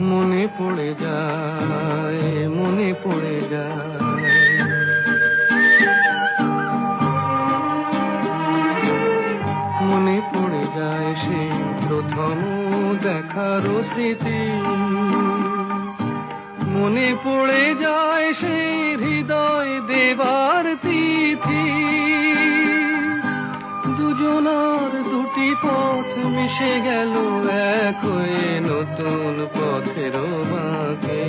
মনে পড়ে যায়, মনে পড়ে যায়। মনে পড়ে যায় সেই প্রথম দেখার স্মৃতি। মনে পড়ে যায় সেই হৃদয় দেবার তিথি। দুজনার দুটি পথ মিশে গেল, এক হয়ে নতুন পথের বাঁকে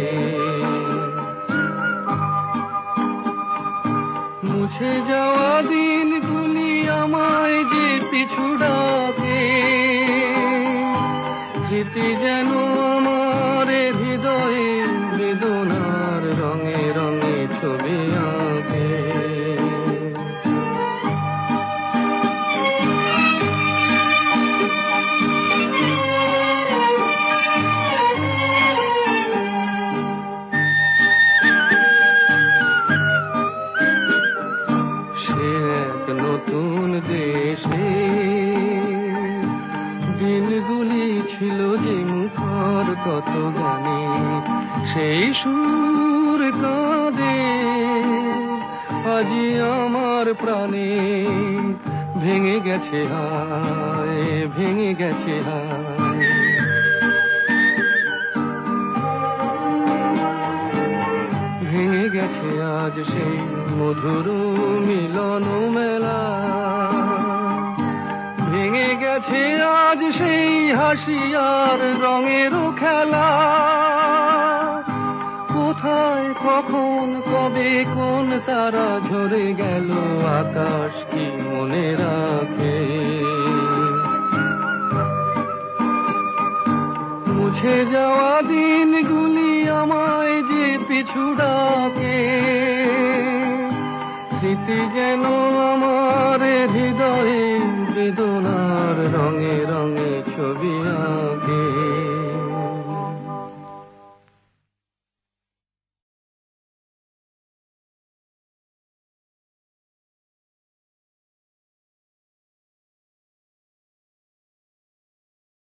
মুছে যাওয়া দিনগুলি আমায় যে পিছু ডাকে, স্মৃতি যেন আমার কত গানে, সেই সুর কাঁদে। আজি আমার প্রাণে ভেঙে গেছে হায়, ভেঙে গেছে হায়। ভেঙে গেছে আজ সেই মধুর মিলন মেলা গেছে আজ সেই হাসিয়ার আর রঙের খেলা। কোথায়, কখন, কবে, কোন তারা ঝরে গেল, আকাশ কি মনে রাখে? মুছে যাওয়া দিনগুলি আমায় যে পিছু ডাকে, স্মৃতি যেন আমার হৃদয়ে বেদনার রঙে রঙে ছবি আঁক।